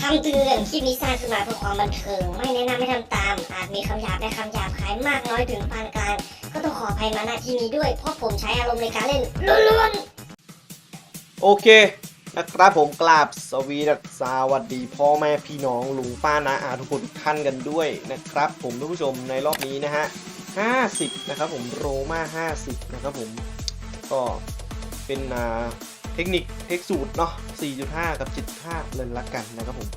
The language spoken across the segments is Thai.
คำเตือนคลิปนี้สร้างขึ้นมาเพื่อความบันเทิง ไม่แนะนำให้ทำตาม อาจมีคำหยาบและคำหยาบคายมากน้อยถึงปานกลาง ก็ต้องขออภัยมาณที่นี้ด้วย เพราะผมใช้อารมณ์ในการเล่นล้วนๆ โอเค นะครับผมกราบสวีดัสวัสดีพ่อแม่พี่น้องลุงป้านาอาทุกคนท่านกันด้วยนะครับ ผมท่านผู้ชมในรอบนี้นะฮะ 50 นะครับผมโรมา50 นะครับผม ก็เป็นอ่า เทคนิคเทคสูตรเนาะ 4.5 กับ 7.5 เลยละกันนะครับผม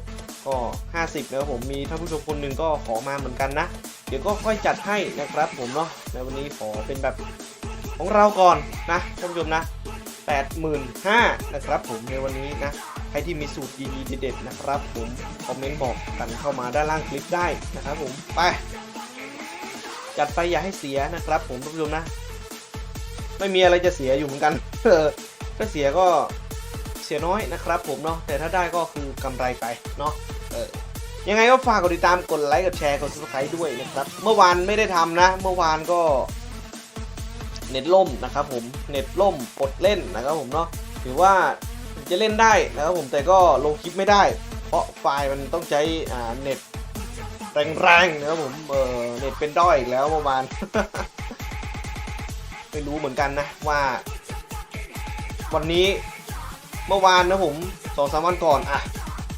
ก็ 50 นะครับผม มีท่านผู้ชมคนหนึ่งก็ขอมาเหมือนกันนะ เดี๋ยวก็ค่อยจัดให้นะครับผมเนาะ ในวันนี้ขอเป็นแบบของเราก่อนนะท่านผู้ชมนะ 85,000นะครับผมในวันนี้นะ ใครที่มีสูตรดีๆเด็ดๆนะครับผม คอมเมนต์บอกกันเข้ามาด้านล่างคลิปได้นะครับผม ไป จัดไปอย่าให้เสียนะครับผมท่านผู้ชมนะ ไม่มีอะไรจะเสียอยู่เหมือนกัน เออถ้าเสียก็เสียน้อยนะครับผมเนาะแต่ถ้าได้ก็คือกำไรไปเนาะเออยังไงก็ฝากกดติดตามกดไลค์กดแชร์กด subscribe ด้วยนะครับ เมื่อวานไม่ได้ทำนะ เมื่อวานก็ เน็ตล่มนะครับผมเน็ตล่มกดเล่นนะครับผมเนาะถือว่าจะเล่นได้นะครับผมแต่ก็ลงคลิปไม่ได้ เพราะไฟล์มันต้องใช้อ่าเน็ตแรงๆนะครับผมเออเน็ตเป็นด้อยอีกแล้วเมื่อวานไม่รู้เหมือนกันนะว่า วันนี้เมื่อวานนะผมสองสามวันก่อนอะ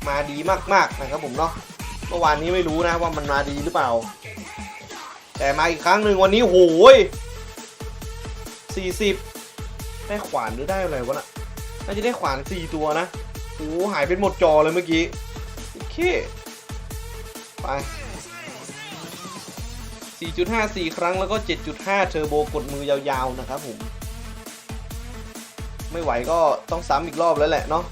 มาดีมากๆนะครับผมเนาะเมื่อวานนี้ไม่รู้นะว่ามันมาดีหรือเปล่า แต่มาอีกครั้งหนึ่งวันนี้โหยสี่สิบได้ขวานหรือได้อะไรวะน่ะน่าจะได้ขวานสี่ตัวนะโอ้หายเป็นหมดจอเลยเมื่อกี้โอเคไป4.5 4 ครั้งแล้วก็ 7.5 เทอร์โบกดมือยาวๆ นะครับผม ไม่ไหวก็ต้องซ้ำอีกรอบแล้วแหละเนาะ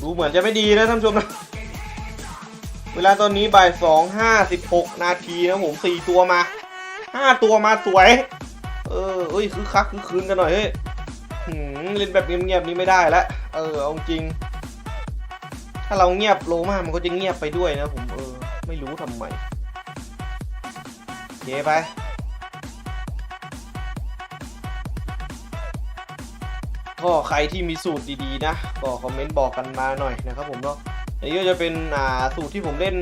ดูเหมือนจะไม่ดีนะท่านผู้ชมนะ เวลาตอนนี้บ่ายสองห้าสิบหกนาทีนะผมสี่ตัวมาห้าตัวมาสวย เออเอ้ยคือคักคือคืนกันหน่อยเฮ้ยเล่นแบบเงียบๆนี้ไม่ได้แล้ว เออเอาจริง ถ้าเราเงียบโลมามันก็จะเงียบไปด้วยนะผมเออ ไม่รู้ทำไมเคไปก็ใครที่มีสูตรดีๆ นะ ก็คอมเมนต์บอกกันมาหน่อยนะครับผมเนาะอันนี้ก็จะเป็นอ่าสูตรที่ผมเล่น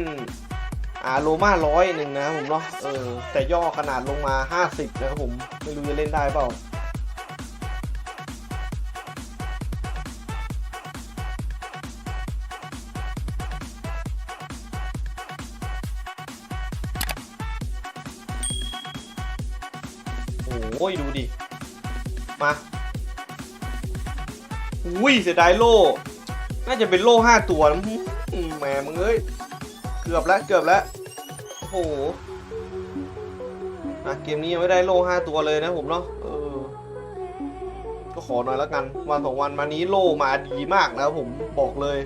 อ่าโลมาร้อยหนึ่งนะครับผมเนาะเออแต่ย่อขนาดลงมา 50 นะครับผม ไม่รู้จะเล่นได้เปล่า โอ้ยดูดิ มาอุ้ยเสียดายโล่ น่าจะเป็นโล่ห้าตัวนะอืมแหมมึงเอ้ย เกือบแล้วเกือบแล้ว โอ้โหอะเกมนี้ยังไม่ได้โล่ห้าตัวเลยนะผมเนาะเออ ก็ขอหน่อยแล้วกัน วันสองวันมานี้โล่มาดีมากนะครับผมบอกเลย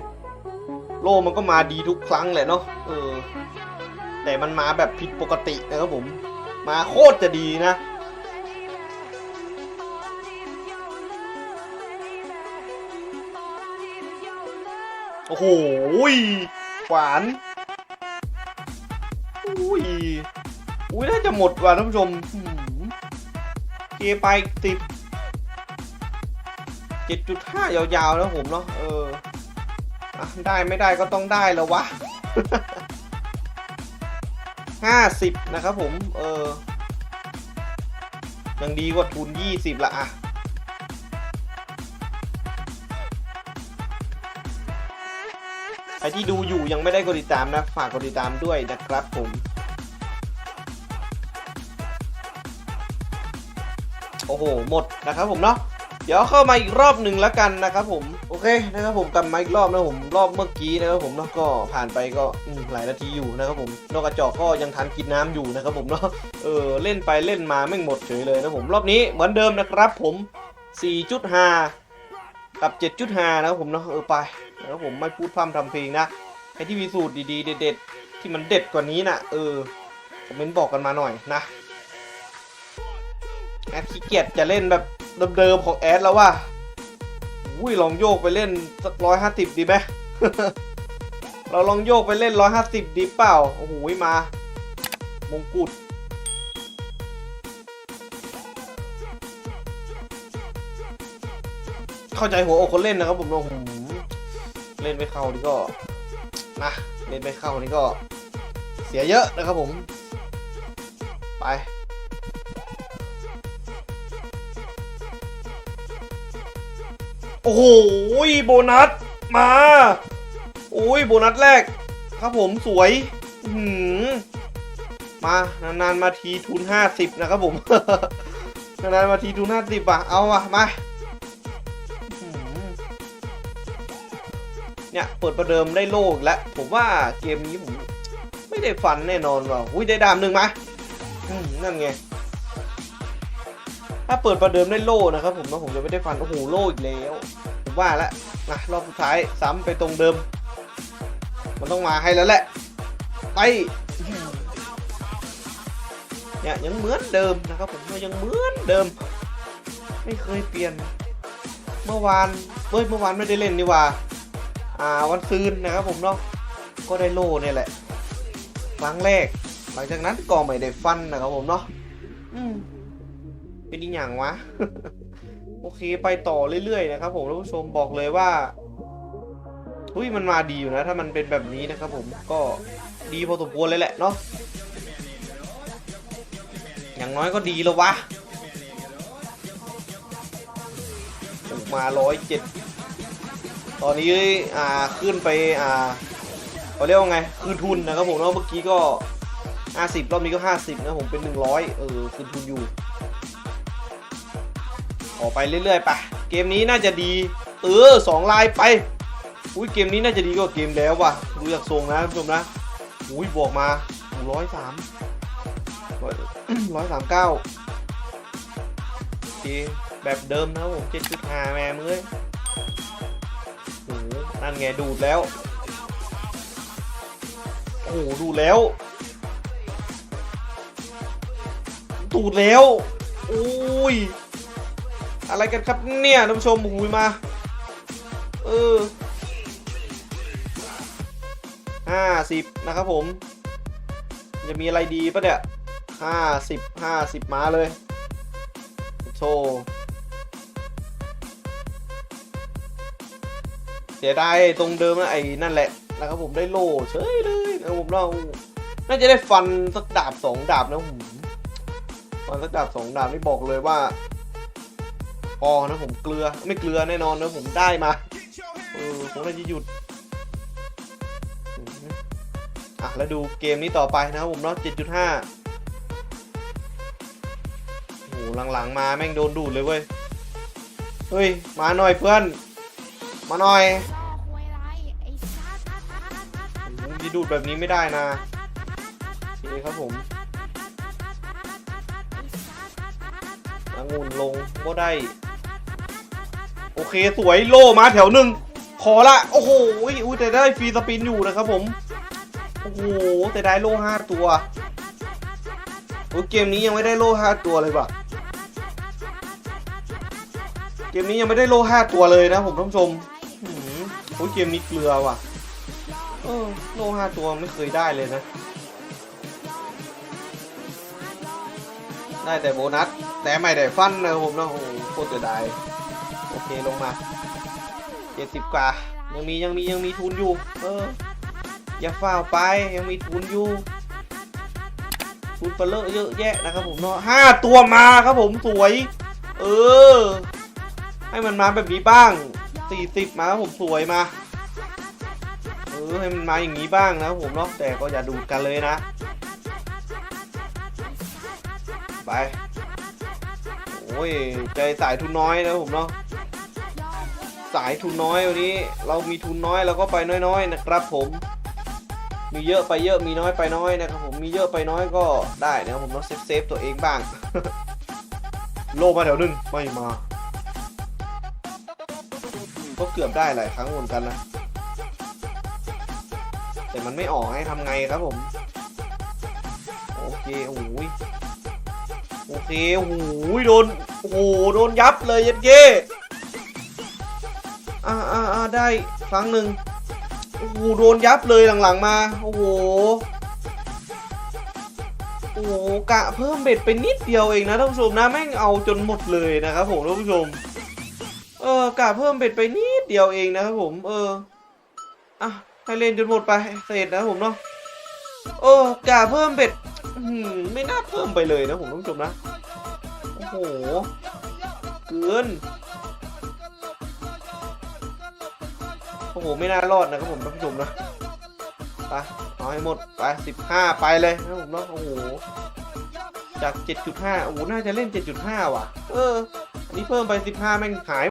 โล่มันก็มาดีทุกครั้งแหละเนาะ เออ แต่มันมาแบบผิดปกตินะครับผม มาโคตรจะดีนะ โอ้โหหวานอุ้ยอุ้ยน่าจะหมดว่ะท่านผู้ชมเกไปติดเจ็ดจุดห้ายาวๆนะผมเนาะเออได้ไม่ได้ก็ต้องได้แล้ววะห้าสิบนะครับผม เออยังดีกว่าทุนยี่สิบละอะ รที่ดูอยู่ยังไม่ได้กดติดตามนะ ฝากกดติดตามด้วยนะครับผมโอ้โห หมดนะครับผมเนาะ เดี๋ยวเข้ามาอีกรอบหนึ่งแล้วกันนะครับผม โอเคนะครับผมกลับมาอีกรอบนะผมรอบเมื่อกี้นะครับผมเนาะก็ผ่านไปก็หลายนาทีอยู่นะครับผมนอกกระจอกก็ยังทันกินน้ำอยู่นะครับผมเนาะ เออเล่นไปเล่นมาไม่หมดเฉยเลยนะผมรอบนี้เหมือนเดิมนะครับผม 4.5 กับ 7.5 นะครับผมเนาะเออไป นะครับผมไม่พูดพร่ำทำเพลงนะใครที่มีสูตรดีๆ เด็ดๆ ที่มันเด็ดกว่านี้นะเออคอมเมนต์บอกกันมาหน่อยนะแอดขี้เกียจจะเล่นแบบเดิมๆของแอดแล้วว่าอุ้ยลองโยกไปเล่นสักร้อยห้าสิบดีไหมเราลองโยกไปเล่นร้อยห้าสิบดิเปล่า โอ้โหมา มงกุฎเข้าใจหัวอกคนเล่นนะครับผมโอ้ เล่นไม่เข้านี่ก็นะเล่นไม่เข้านี่ก็ เสียเยอะนะครับผม ไปโอ้โหโบนัสมาโอ้ยโบนัสแรก ครับผมสวยหือมานานๆมาทีทุนห้าสิบนะครับผมนานๆมาทีทุนห้าสิบอะเอาอะมา เนี่ยเปิดประเดิมได้โลกแล้วผมว่าเกมนี้ผมไม่ได้ฟันแน่นอนว่ะอุ้ยได้ดามหนึ่งมาอืมนั่นไงถ้าเปิดประเดิมได้โล่นะครับผมนะผมจะไม่ได้ฟันโอ้โหโล่อีกแล้วผมว่าแล้วนะรอบสุดท้ายซ้ำไปตรงเดิม มันต้องมาให้แล้วแหละไปเนี่ยยังเหมือนเดิมนะครับผมยังเหมือนเดิม ไม่เคยเปลี่ยน เมื่อวานเฮ้ยเมื่อวานไม่ได้เล่นนี่ว่า อ่าวันซืนนะครับผมเนาะก็ได้โล่เนี่ยแหละครั้งแรก หลังจากนั้นก็ไม่ได้ฟันนะครับผมเนาะอืมเป็นอีหยังวะ โอเคไปต่อเรื่อยๆนะครับ ผมท่านผู้ชมบอกเลยว่าอุ้ยมันมาดีอยู่นะ ถ้ามันเป็นแบบนี้นะครับ ผมก็ดีพอสมควรเลยแหละเนาะอย่างน้อยก็ดีแล้ววะออกมาร้อยเจ็ด ตอนนี้อ่าขึ้นไปอ่าเขาเรียกว่าไง คืนทุนนะครับผมเนาะเมื่อกี้ก็ห้าสิบรอบนี้ก็ห้าสิบนะผมเป็นหนึ่งร้อยเออคืนทุนอยู่ออกไปเรื่อยๆไปเกมนี้น่าจะดี เออสองลายไป อุ้ยเกมนี้น่าจะดีกว่าเกมแล้วว่ะ ดูจากทรงนะท่านผู้ชมนะ อุ้ยบวกมาร้อยสามร้อยสามเก้าโอเคแบบเดิมนะครับผมเจ็ดจุดห้าแม่มือ นั่นไงดูดแล้ว โอ้โหดูดแล้ว ดูดแล้วอุ้ย อะไรกันครับเนี่ยท่านผู้ชมหูยมา เออห้าสิบนะครับผม จะมีอะไรดีปะเนี่ยห้าสิบห้าสิบมาเลยโชว์ เสียดายตรงเดิมนะไอ้นั่นแหละนะครับผมได้โล่เฉยเลยนะครับผมเราน่าจะได้ฟันสักดาบสองดาบนะผมฟันสักดาบสองดาบนี่บอกเลยว่าพอนะผมเกลือไม่เกลือแน่นอนนะผมได้มาเออผมน่าจะหยุดอะแล้วดูเกมนี้ต่อไปนะครับผมเนาะ7.5โอ้โหหลังๆมาแม่งโดนดูดเลยเว้ยเฮ้ยมาหน่อยเพื่อน มาหน่อยรอคุยไรไอ้สัสผมจะดูดแบบนี้ไม่ได้นะนี่ครับผมองุ่นลงก็ได้ โอเคสวยโลมาแถวหนึ่งขอละ โอ้โหอุ้ยแต่ได้ฟรีสปินอยู่นะครับผม โอ้โหแต่ได้โลห้าตัวโอ้เกมนี้ยังไม่ได้โลห้าตัวเลยว่ะเกมนี้ยังไม่ได้โลห้าตัวเลยนะผมท่านผู้ชม โอ้ยเกมนี้เกลือว่ะ เออโลห้าตัวไม่เคยได้เลยนะ ได้แต่โบนัส แต่ไม่ได้ฟันนะครับผมนะโอ้โหโคตรเสียดายโอเคลงมาเจ็ดสิบกว่ายังมียังมียังมีทุนอยู่ เออ อย่าฝ้าไปยังมีทุนอยู่ทุนเปเลอะเยอะแยะนะครับผมเนาะห้าตัวมาครับผมสวย เออ ให้มันมาแบบนี้บ้าง สี่สิบมาผมสวยมา เออให้มันมาอย่างนี้บ้างนะผมเนาะแต่ก็อย่าดูดกันเลยนะ ไป โอ้ยใจสายทุนน้อยนะผมเนาะสายทุนน้อยวันนี้ เรามีทุนน้อยเราก็ไปน้อยๆนะครับผมมีเยอะไปเยอะมีน้อยไปน้อยนะครับผมมีเยอะไปน้อยก็ได้นะครับผมเนาะเซฟเซฟตัวเองบ้าง โลมาแถวนึงไม่มา ก็เกือบได้หลายครั้งเหมือนกันนะ แต่มันไม่ออกให้ทำไงครับผม โอเคโอ้ยโอเคโอ้โหโดน โอ้โห โดนยับเลยยัดเก้อ่าอ่าอ่าได้ครั้งหนึ่งโอ้โห โดนยับเลยหลังๆมา โอ้โห โอ้โห กะเพิ่มเบ็ดไปนิดเดียวเองนะท่านผู้ชมนะ แม่งเอาจนหมดเลยนะครับผมท่านผู้ชม เออกะเพิ่มเบ็ดไปนิดเดียวเองนะครับผมเอออะให้เล่นจนหมดไปเสร็จนะผมเนาะเออกะเพิ่มเบ็ดไม่น่าเพิ่มไปเลยนะผมท่านผู้ชมนะโอ้โหเกินโอ้โหไม่น่ารอดนะครับผมท่านผู้ชมนะไปเอาให้หมดไปสิบห้าไปเลยนะผมเนาะโอ้โหจาก 7.5 โอ้โหน่าจะเล่น 7.5 ว่ะ เออ อันนี้เพิ่มไป 15 แม่งหาย